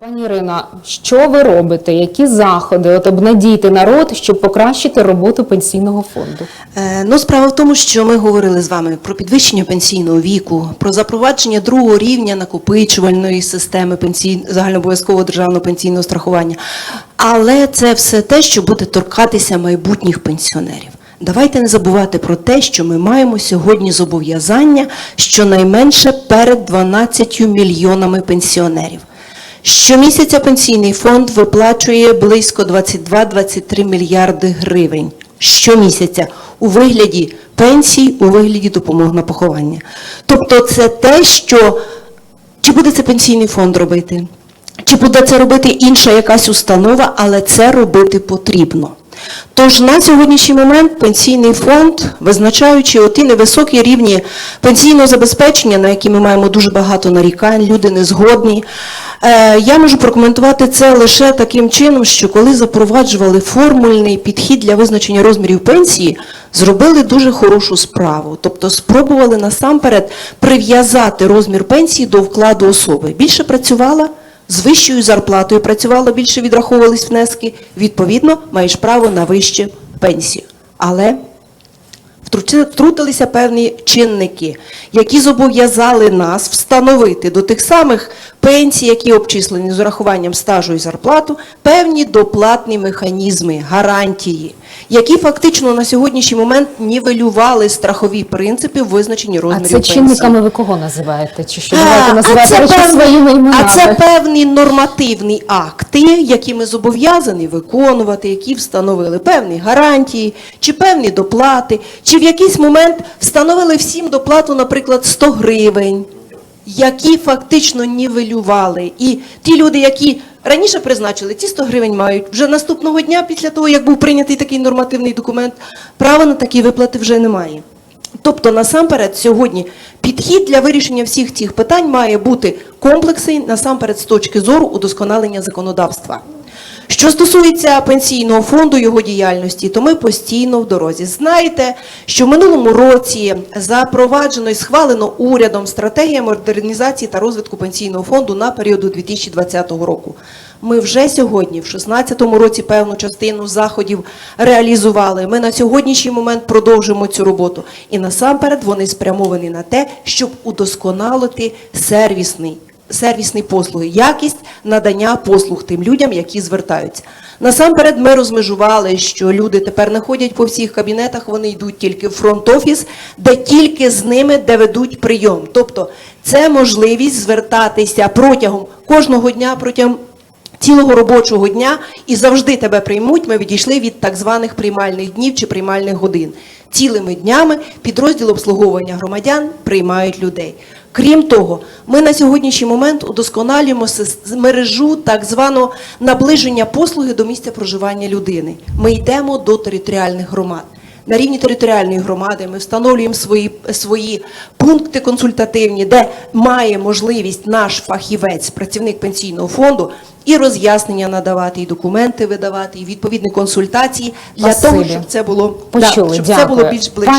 Пані Ірина, що ви робите? Які заходи от обнадійте народ, щоб покращити роботу пенсійного фонду? Е, Ну, справа в тому, що ми говорили з вами про підвищення пенсійного віку, про запровадження другого рівня накопичувальної системи пенсій... загальнообов'язкового державного пенсійного страхування. Але це все те, що буде торкатися майбутніх пенсіонерів. Давайте не забувати про те, що ми маємо сьогодні зобов'язання щонайменше перед 12 мільйонами пенсіонерів. Щомісяця пенсійний фонд виплачує близько 22-23 мільярди гривень. Щомісяця у вигляді пенсій, у вигляді допомог на поховання. Тобто це те, що чи буде це пенсійний фонд робити, чи буде це робити інша якась установа, але це робити потрібно. Тож на сьогоднішній момент пенсійний фонд, визначаючи оті невисокі рівні пенсійного забезпечення, на які ми маємо дуже багато нарікань, люди не згодні. Е, Я можу прокоментувати це лише таким чином, що коли запроваджували формульний підхід для визначення розмірів пенсії, зробили дуже хорошу справу. Тобто спробували насамперед прив'язати розмір пенсії до вкладу особи. Більше працювала, з вищою зарплатою працювала, більше відраховувались внески, відповідно, маєш право на вищу пенсію. Але втрути- втрутилися певні чинники, які зобов'язали нас встановити до тих самих пенсій, які обчислені з урахуванням стажу і зарплату, певні доплатні механізми, гарантії, які фактично на сьогоднішній момент нівелювали страхові принципи в визначенні А це чинниками ви кого називаєте? Чи що А, давайте а це речі певні- своїми іменами? А це певні нормативні акти, які ми зобов'язані виконувати, які встановили певні гарантії, чи певні доплати, чи в якийсь момент встановили всім доплату, наприклад, 100 гривень, які фактично нівелювали. І ті люди, які раніше призначили, ці 100 гривень мають вже наступного дня, після того, як був прийнятий такий нормативний документ, права на такі виплати вже немає. Тобто, насамперед, сьогодні підхід для вирішення всіх цих питань має бути комплексний, насамперед, з точки зору удосконалення законодавства. Що стосується пенсійного фонду його діяльності, то ми постійно в дорозі. Знаєте, що в минулому році запроваджено і схвалено урядом стратегія модернізації та розвитку пенсійного фонду на період до 2020 року. Ми вже сьогодні, в 2016 році, певну частину заходів реалізували. Ми на сьогоднішній момент продовжуємо цю роботу. І насамперед вони спрямовані на те, щоб удосконалити сервісний сервісні послуги, якість надання послуг тим людям, які звертаються. Насамперед, ми розмежували, що люди тепер не ходять по всіх кабінетах, вони йдуть тільки в фронт-офіс, де тільки з ними де ведуть прийом. Тобто це можливість звертатися протягом кожного дня, протягом цілого робочого дня і завжди тебе приймуть. Ми відійшли від так званих приймальних днів чи приймальних годин. Цілими днями підрозділ обслуговування громадян приймають людей. Крім того, ми на сьогоднішній момент удосконалюємо мережу так званого наближення послуги до місця проживання людини. Ми йдемо до територіальних громад. На рівні територіальної громади ми встановлюємо свої, свої пункти консультативні, де має можливість наш фахівець, працівник пенсійного фонду, і роз'яснення надавати, і документи видавати, і відповідні консультації для того, щоб це було, да, щоб це було більш ближче.